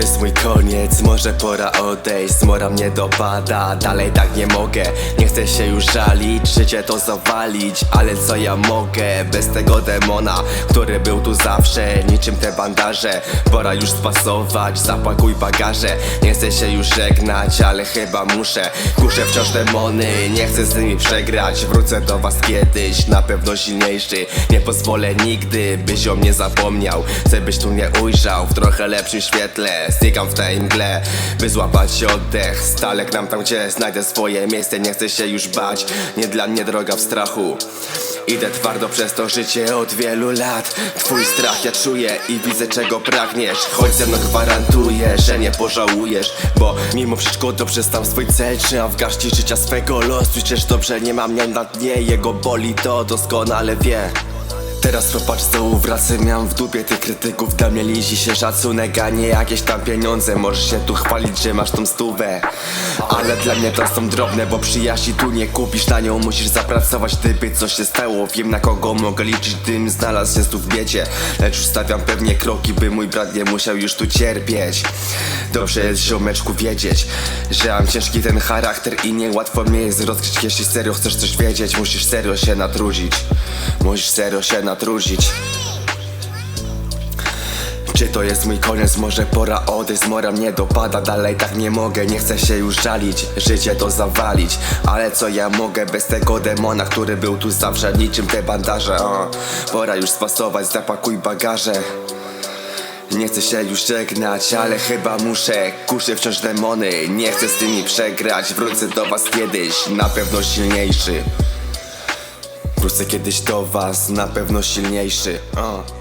jest mój koniec, może pora odejść. Zmora mnie dopada, dalej tak nie mogę. Nie chcę się już żalić, życie to zawalić. Ale co ja mogę, bez tego demona Który był tu zawsze, niczym te bandaże. Pora już spasować, zapakuj bagaże. Nie chcę się już żegnać, ale chyba muszę. Kuszę wciąż demony, nie chcę z nimi przegrać. Wrócę do was kiedyś, na pewno silniejszy. Nie pozwolę nigdy, byś o mnie zapomniał. Chcę byś tu mnie ujrzał. W trochę lepszym świetle Znikam w tej mgle, by złapać oddech. Stale gram tam gdzie znajdę swoje miejsce Nie chcę się już bać, nie dla mnie droga w strachu. Idę twardo przez to życie od wielu lat. Twój strach ja czuję i widzę czego pragniesz. Chodź ze mną gwarantuję, że nie pożałujesz Bo mimo przeszkód dobrze stał swój cel. Trzymam w garści życia swego losu Przecież dobrze nie mam mnie na dnie Jego boli to doskonale wie Teraz popatrz co wracę, miałem w dupie tych krytyków. Dla mnie lizi się szacunek, a nie jakieś tam pieniądze. Możesz się tu chwalić, że masz tą stówę. Ale dla mnie to są drobne, bo przyjaźni tu nie kupisz. Na nią musisz zapracować, gdyby coś się stało. Wiem na kogo mogę liczyć, gdybym znalazł się tu w biecie. Lecz już stawiam pewnie kroki, by mój brat nie musiał już tu cierpieć. Dobrze jest ziomeczku wiedzieć, że mam ciężki ten charakter I niełatwo mnie jest rozkryć, jeśli serio chcesz coś wiedzieć Musisz serio się natrudzić Musisz serio się natrudzić. Czy to jest mój koniec? Może pora odejść, zmora mnie dopada Dalej tak nie mogę, nie chcę się już żalić Życie to zawalić. Ale co ja mogę bez tego demona, który był tu zawsze Niczym te bandaże, o. Pora już spasować, zapakuj bagaże. Nie chcę się już żegnać, ale chyba muszę. Kuszę wciąż demony, nie chcę z tymi przegrać. Wrócę do was kiedyś, na pewno silniejszy Wrócę kiedyś do was, na pewno silniejszy uh.